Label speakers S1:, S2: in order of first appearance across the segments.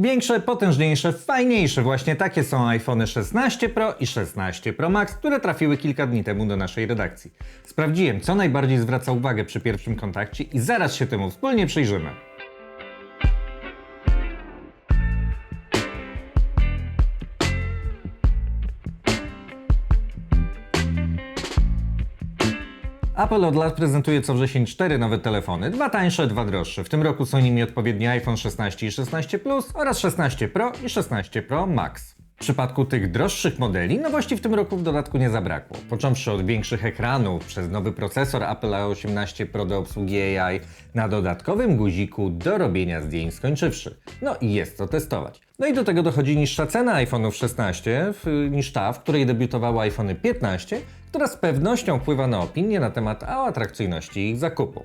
S1: Większe, potężniejsze, fajniejsze. Właśnie takie są iPhone 16 Pro i 16 Pro Max, które trafiły kilka dni temu do naszej redakcji. Sprawdziłem, co najbardziej zwraca uwagę przy pierwszym kontakcie i zaraz się temu wspólnie przyjrzymy. Apple od lat prezentuje co wrzesień cztery nowe telefony, dwa tańsze, dwa droższe. W tym roku są nimi odpowiednio iPhone 16 i 16 Plus oraz 16 Pro i 16 Pro Max. W przypadku tych droższych modeli nowości w tym roku w dodatku nie zabrakło. Począwszy od większych ekranów, przez nowy procesor Apple A18 Pro do obsługi AI, na dodatkowym guziku do robienia zdjęć skończywszy. No i jest co testować. No i do tego dochodzi niższa cena iPhone'ów 16 w- niż ta, w której debiutowały iPhony 15, która z pewnością wpływa na opinię na temat atrakcyjności ich zakupu.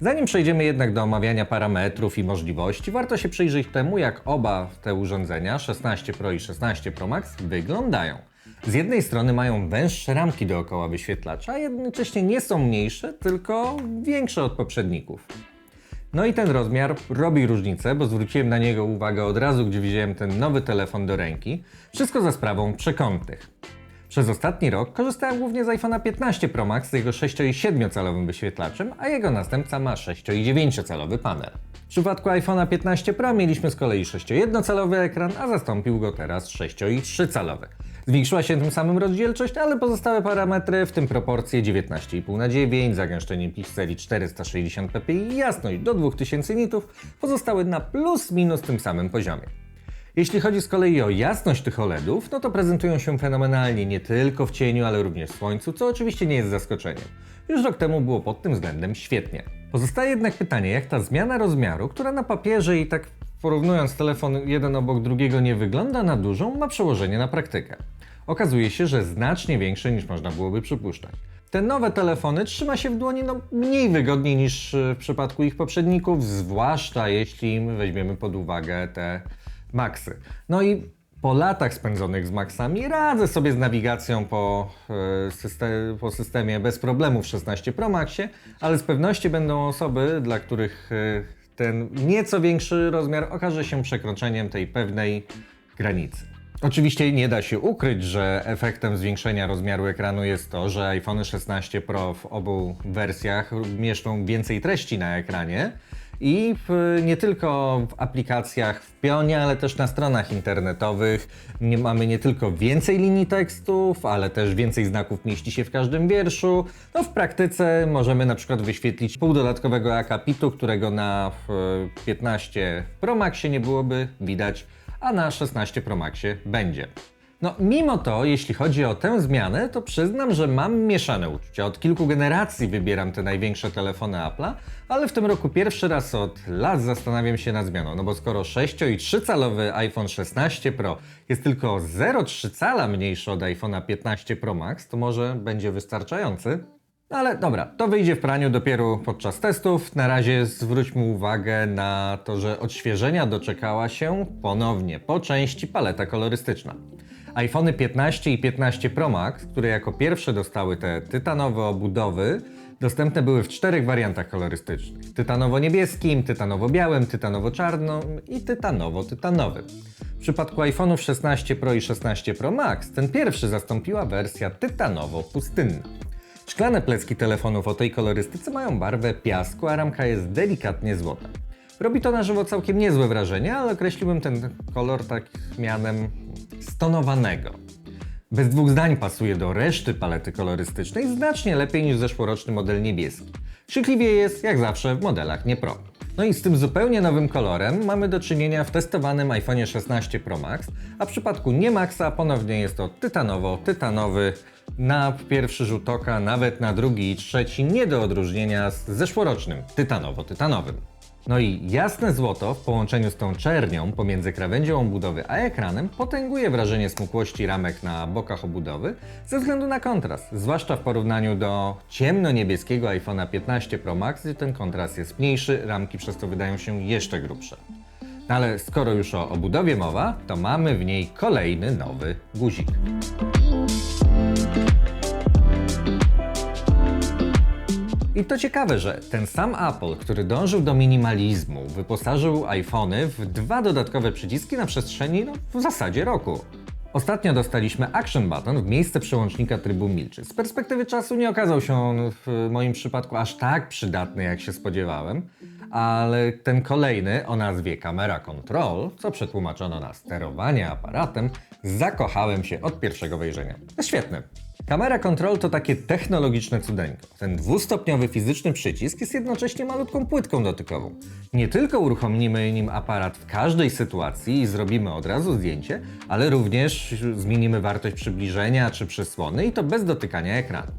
S1: Zanim przejdziemy jednak do omawiania parametrów i możliwości, warto się przyjrzeć temu, jak oba te urządzenia, 16 Pro i 16 Pro Max, wyglądają. Z jednej strony mają węższe ramki dookoła wyświetlacza, a jednocześnie nie są mniejsze, tylko większe od poprzedników. No i ten rozmiar robi różnicę, bo zwróciłem na niego uwagę od razu, gdzie wziąłem ten nowy telefon do ręki. Wszystko za sprawą przekątnych. Przez ostatni rok korzystałem głównie z iPhone'a 15 Pro Max z jego 6 i 7 calowym wyświetlaczem, a jego następca ma 6 i 9 calowy panel. W przypadku iPhone'a 15 Pro mieliśmy z kolei 6,1 calowy ekran, a zastąpił go teraz 6 i 3 calowy. Zwiększyła się tym samym rozdzielczość, ale pozostałe parametry, w tym proporcje 19,5 na 9, zagęszczenie pikseli 460 ppi i jasność do 2000 nitów, pozostały na plus minus tym samym poziomie. Jeśli chodzi z kolei o jasność tych OLEDów, no to prezentują się fenomenalnie nie tylko w cieniu, ale również w słońcu, co oczywiście nie jest zaskoczeniem. Już rok temu było pod tym względem świetnie. Pozostaje jednak pytanie, jak ta zmiana rozmiaru, która na papierze i tak porównując telefon jeden obok drugiego nie wygląda na dużą, ma przełożenie na praktykę. Okazuje się, że znacznie większe niż można byłoby przypuszczać. Te nowe telefony trzyma się w dłoni no, mniej wygodniej niż e, w przypadku ich poprzedników, zwłaszcza jeśli weźmiemy pod uwagę te Maxy. No i po latach spędzonych z Maxami radzę sobie z nawigacją po, e, syste- po systemie bez problemu w 16 Pro Maxie, ale z pewnością będą osoby, dla których e, ten nieco większy rozmiar okaże się przekroczeniem tej pewnej granicy. Oczywiście nie da się ukryć, że efektem zwiększenia rozmiaru ekranu jest to, że iPhone 16 Pro w obu wersjach mieszczą więcej treści na ekranie i w, nie tylko w aplikacjach w pionie, ale też na stronach internetowych nie, mamy nie tylko więcej linii tekstów, ale też więcej znaków mieści się w każdym wierszu. No w praktyce możemy na przykład wyświetlić pół dodatkowego akapitu, którego na w, 15 Pro Maxie nie byłoby widać, a na 16 Pro Maxie będzie. No, mimo to, jeśli chodzi o tę zmianę, to przyznam, że mam mieszane uczucia. Od kilku generacji wybieram te największe telefony Apple'a, ale w tym roku pierwszy raz od lat zastanawiam się nad zmianą. No bo skoro 6 i 3 calowy iPhone 16 Pro jest tylko 0,3 cala mniejszy od iPhone'a 15 Pro Max, to może będzie wystarczający? No ale dobra, to wyjdzie w praniu dopiero podczas testów. Na razie zwróćmy uwagę na to, że odświeżenia doczekała się ponownie po części paleta kolorystyczna. iPhony 15 i 15 Pro Max, które jako pierwsze dostały te tytanowe obudowy, dostępne były w czterech wariantach kolorystycznych: tytanowo-niebieskim, tytanowo-białym, tytanowo-czarnym i tytanowo-tytanowym. W przypadku iPhone'ów 16 Pro i 16 Pro Max ten pierwszy zastąpiła wersja tytanowo-pustynna. Szklane plecki telefonów o tej kolorystyce mają barwę piasku, a ramka jest delikatnie złota. Robi to na żywo całkiem niezłe wrażenie, ale określiłbym ten kolor tak mianem stonowanego. Bez dwóch zdań pasuje do reszty palety kolorystycznej znacznie lepiej niż zeszłoroczny model niebieski. Krzykliwie jest, jak zawsze, w modelach nie Pro. No i z tym zupełnie nowym kolorem mamy do czynienia w testowanym iPhone 16 Pro Max, a w przypadku nie Maxa ponownie jest to tytanowo-tytanowy, na pierwszy rzut oka, nawet na drugi i trzeci, nie do odróżnienia z zeszłorocznym tytanowo-tytanowym. No i jasne złoto w połączeniu z tą czernią pomiędzy krawędzią obudowy a ekranem potęguje wrażenie smukłości ramek na bokach obudowy ze względu na kontrast, zwłaszcza w porównaniu do ciemno-niebieskiego iPhone'a 15 Pro Max, gdzie ten kontrast jest mniejszy, ramki przez to wydają się jeszcze grubsze. No ale skoro już o obudowie mowa, to mamy w niej kolejny nowy guzik. I to ciekawe, że ten sam Apple, który dążył do minimalizmu, wyposażył iPhony w dwa dodatkowe przyciski na przestrzeni no, w zasadzie roku. Ostatnio dostaliśmy Action Button w miejsce przełącznika trybu milczy. Z perspektywy czasu nie okazał się on w moim przypadku aż tak przydatny, jak się spodziewałem, ale ten kolejny o nazwie Camera Control, co przetłumaczono na sterowanie aparatem, zakochałem się od pierwszego wejrzenia. Świetny. Kamera Control to takie technologiczne cudeńko. Ten dwustopniowy fizyczny przycisk jest jednocześnie malutką płytką dotykową. Nie tylko uruchomimy nim aparat w każdej sytuacji i zrobimy od razu zdjęcie, ale również zmienimy wartość przybliżenia czy przysłony i to bez dotykania ekranu.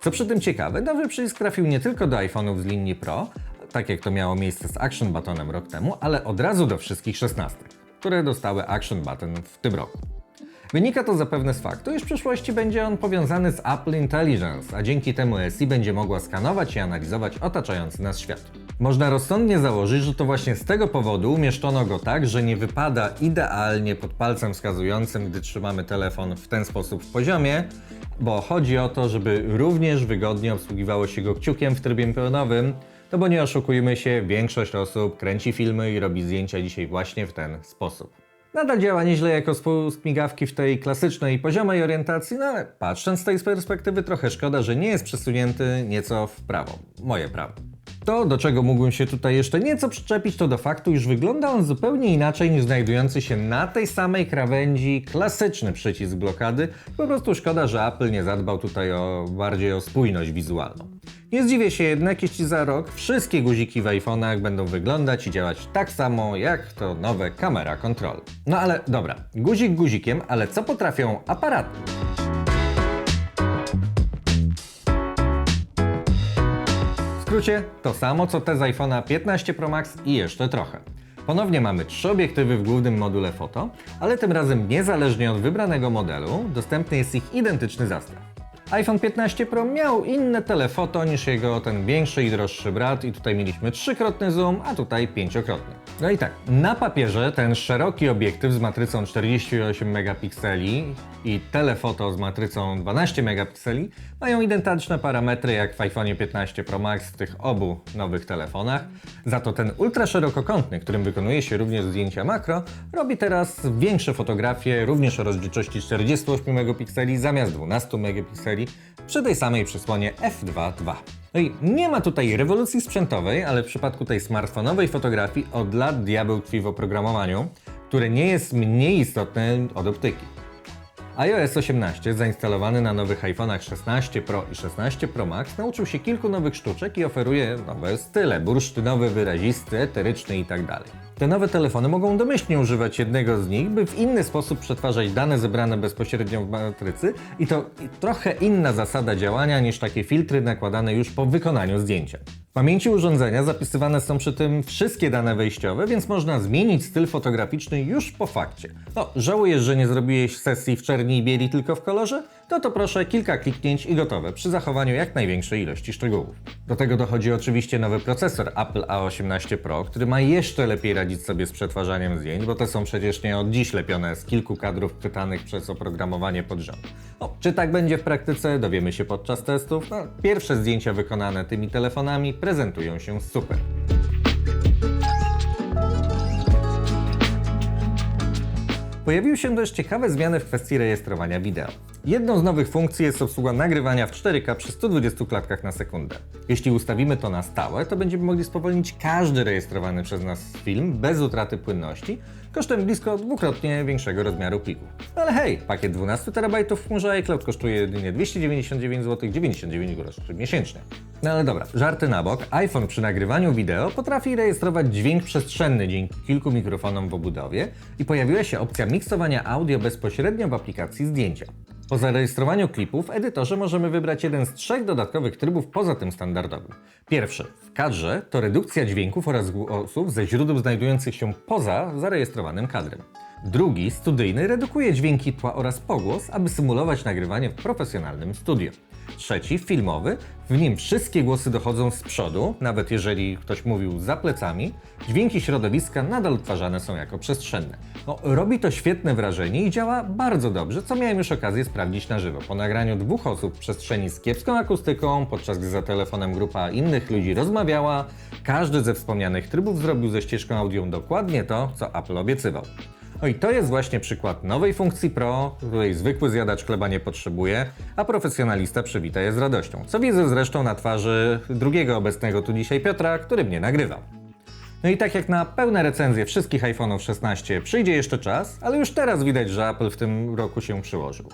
S1: Co przy tym ciekawe, nowy przycisk trafił nie tylko do iPhone'ów z linii Pro, tak jak to miało miejsce z Action Buttonem rok temu, ale od razu do wszystkich 16, które dostały Action Button w tym roku. Wynika to zapewne z faktu, iż w przyszłości będzie on powiązany z Apple Intelligence, a dzięki temu SI będzie mogła skanować i analizować otaczający nas świat. Można rozsądnie założyć, że to właśnie z tego powodu umieszczono go tak, że nie wypada idealnie pod palcem wskazującym, gdy trzymamy telefon w ten sposób w poziomie, bo chodzi o to, żeby również wygodnie obsługiwało się go kciukiem w trybie pionowym, no bo nie oszukujmy się, większość osób kręci filmy i robi zdjęcia dzisiaj właśnie w ten sposób. Nadal działa nieźle jako spust migawki w tej klasycznej, poziomej orientacji, no ale patrząc z tej perspektywy trochę szkoda, że nie jest przesunięty nieco w prawo. Moje prawo. To, do czego mógłbym się tutaj jeszcze nieco przyczepić, to do faktu, iż wygląda on zupełnie inaczej niż znajdujący się na tej samej krawędzi klasyczny przycisk blokady. Po prostu szkoda, że Apple nie zadbał tutaj o bardziej o spójność wizualną. Nie zdziwię się jednak, jeśli za rok wszystkie guziki w iPhone'ach będą wyglądać i działać tak samo jak to nowe kamera control. No ale dobra, guzik guzikiem, ale co potrafią aparaty? Skrócie to samo co te z iPhone'a 15 Pro Max i jeszcze trochę. Ponownie mamy trzy obiektywy w głównym module foto, ale tym razem niezależnie od wybranego modelu dostępny jest ich identyczny zestaw. iPhone 15 Pro miał inne telefoto niż jego ten większy i droższy brat i tutaj mieliśmy trzykrotny zoom, a tutaj pięciokrotny. No i tak, na papierze ten szeroki obiektyw z matrycą 48 megapikseli i telefoto z matrycą 12 megapikseli mają identyczne parametry jak w iPhone 15 Pro Max w tych obu nowych telefonach. Za to ten ultraszerokokątny, którym wykonuje się również zdjęcia makro, robi teraz większe fotografie również o rozdzielczości 48 megapikseli zamiast 12 megapikseli przy tej samej przysłonie f2.2. No i nie ma tutaj rewolucji sprzętowej, ale w przypadku tej smartfonowej fotografii od lat diabeł tkwi w oprogramowaniu, które nie jest mniej istotne od optyki. iOS 18 zainstalowany na nowych iPhone'ach 16 Pro i 16 Pro Max nauczył się kilku nowych sztuczek i oferuje nowe style, bursztynowy, wyrazisty, eteryczny itd. Te nowe telefony mogą domyślnie używać jednego z nich, by w inny sposób przetwarzać dane zebrane bezpośrednio w matrycy i to trochę inna zasada działania niż takie filtry nakładane już po wykonaniu zdjęcia. W pamięci urządzenia zapisywane są przy tym wszystkie dane wejściowe, więc można zmienić styl fotograficzny już po fakcie. No, żałujesz, że nie zrobiłeś sesji w czerni i bieli tylko w kolorze? No to proszę kilka kliknięć i gotowe, przy zachowaniu jak największej ilości szczegółów. Do tego dochodzi oczywiście nowy procesor Apple A18 Pro, który ma jeszcze lepiej radzić sobie z przetwarzaniem zdjęć, bo te są przecież nie od dziś lepione z kilku kadrów pytanych przez oprogramowanie pod rząd. No, czy tak będzie w praktyce, dowiemy się podczas testów. No, pierwsze zdjęcia wykonane tymi telefonami prezentują się super. Pojawiły się dość ciekawe zmiany w kwestii rejestrowania wideo. Jedną z nowych funkcji jest obsługa nagrywania w 4K przy 120 klatkach na sekundę. Jeśli ustawimy to na stałe, to będziemy mogli spowolnić każdy rejestrowany przez nas film bez utraty płynności, kosztem blisko dwukrotnie większego rozmiaru pliku. Ale hej, pakiet 12 TB w chmurze iCloud kosztuje jedynie 299 zł 99 groszy miesięcznie. No ale dobra, żarty na bok, iPhone przy nagrywaniu wideo potrafi rejestrować dźwięk przestrzenny dzięki kilku mikrofonom w obudowie i pojawiła się opcja miksowania audio bezpośrednio w aplikacji zdjęcia. Po zarejestrowaniu klipu w edytorze możemy wybrać jeden z trzech dodatkowych trybów poza tym standardowym. Pierwszy, w kadrze, to redukcja dźwięków oraz głosów ze źródeł znajdujących się poza zarejestrowanym kadrem. Drugi, studyjny, redukuje dźwięki tła oraz pogłos, aby symulować nagrywanie w profesjonalnym studio. Trzeci, filmowy, w nim wszystkie głosy dochodzą z przodu, nawet jeżeli ktoś mówił za plecami, dźwięki środowiska nadal odtwarzane są jako przestrzenne. No, robi to świetne wrażenie i działa bardzo dobrze, co miałem już okazję sprawdzić na żywo. Po nagraniu dwóch osób w przestrzeni z kiepską akustyką, podczas gdy za telefonem grupa innych ludzi rozmawiała, każdy ze wspomnianych trybów zrobił ze ścieżką audio dokładnie to, co Apple obiecywał. No i to jest właśnie przykład nowej funkcji Pro, której zwykły zjadacz chleba nie potrzebuje, a profesjonalista przywita je z radością. Co widzę zresztą na twarzy drugiego obecnego tu dzisiaj Piotra, który mnie nagrywał. No i tak jak na pełne recenzje wszystkich iPhone'ów 16 przyjdzie jeszcze czas, ale już teraz widać, że Apple w tym roku się przyłożył.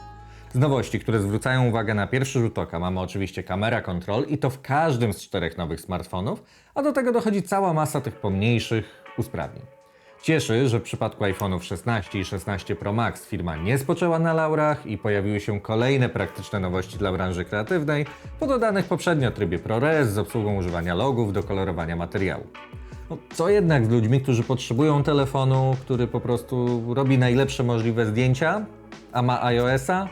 S1: Z nowości, które zwracają uwagę na pierwszy rzut oka, mamy oczywiście kamera control i to w każdym z czterech nowych smartfonów, a do tego dochodzi cała masa tych pomniejszych usprawnień. Cieszy, że w przypadku iPhone'ów 16 i 16 Pro Max firma nie spoczęła na laurach i pojawiły się kolejne praktyczne nowości dla branży kreatywnej, po dodanych poprzednio trybie ProRes z obsługą używania logów do kolorowania materiału. No, co jednak z ludźmi, którzy potrzebują telefonu, który po prostu robi najlepsze możliwe zdjęcia, a ma iOS-a?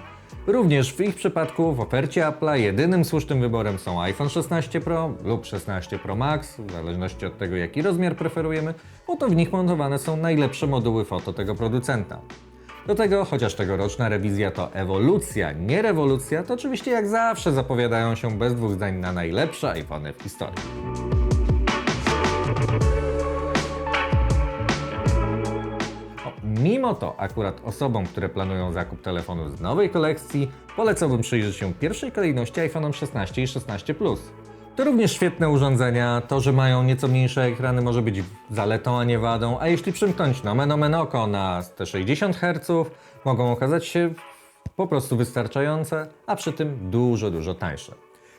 S1: Również w ich przypadku w ofercie Apple'a jedynym słusznym wyborem są iPhone 16 Pro lub 16 Pro Max, w zależności od tego jaki rozmiar preferujemy, bo to w nich montowane są najlepsze moduły foto tego producenta. Do tego, chociaż tegoroczna rewizja to ewolucja, nie rewolucja, to oczywiście jak zawsze zapowiadają się bez dwóch zdań na najlepsze iPhony w historii. Mimo to, akurat osobom, które planują zakup telefonu z nowej kolekcji, polecałbym przyjrzeć się pierwszej kolejności iPhone'om 16 i 16 Plus. To również świetne urządzenia, to, że mają nieco mniejsze ekrany może być zaletą, a nie wadą, a jeśli przymknąć nomen omen oko na te 60 Hz, mogą okazać się po prostu wystarczające, a przy tym dużo, dużo tańsze.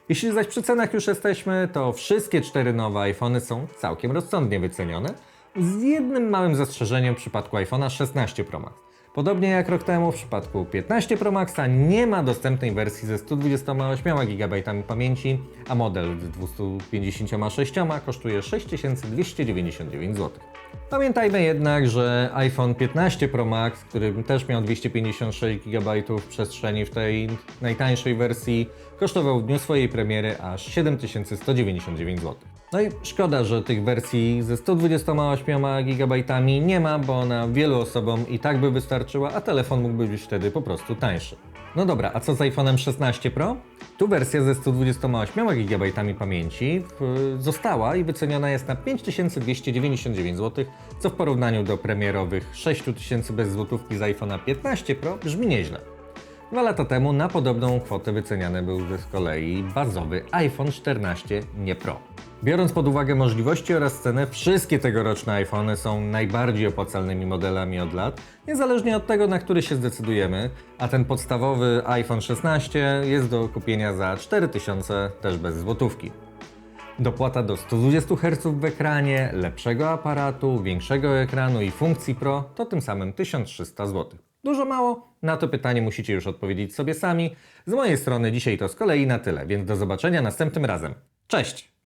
S1: Jeśli zaś przy cenach już jesteśmy, to wszystkie cztery nowe iPhony są całkiem rozsądnie wycenione, z jednym małym zastrzeżeniem w przypadku iPhone'a 16 Pro Max. Podobnie jak rok temu w przypadku 15 Pro Maxa nie ma dostępnej wersji ze 128 GB pamięci, a model z 256 kosztuje 6299 zł. Pamiętajmy jednak, że iPhone 15 Pro Max, który też miał 256 GB przestrzeni w tej najtańszej wersji, kosztował w dniu swojej premiery aż 7199 zł. No i szkoda, że tych wersji ze 128 GB nie ma, bo ona wielu osobom i tak by wystarczyła, a telefon mógłby być wtedy po prostu tańszy. No dobra, a co z iPhone'em 16 Pro? Tu wersja ze 128 GB pamięci została i wyceniona jest na 5299 zł, co w porównaniu do premierowych 6000 bez złotówki z iPhone'a 15 Pro brzmi nieźle. Dwa lata temu na podobną kwotę wyceniany był z kolei bazowy iPhone 14 nie Pro. Biorąc pod uwagę możliwości oraz cenę, wszystkie tegoroczne iPhony są najbardziej opłacalnymi modelami od lat, niezależnie od tego, na który się zdecydujemy, a ten podstawowy iPhone 16 jest do kupienia za 4000 też bez złotówki. Dopłata do 120 Hz w ekranie, lepszego aparatu, większego ekranu i funkcji Pro to tym samym 1300 zł. Dużo mało? Na to pytanie musicie już odpowiedzieć sobie sami. Z mojej strony dzisiaj to z kolei na tyle, więc do zobaczenia następnym razem. Cześć!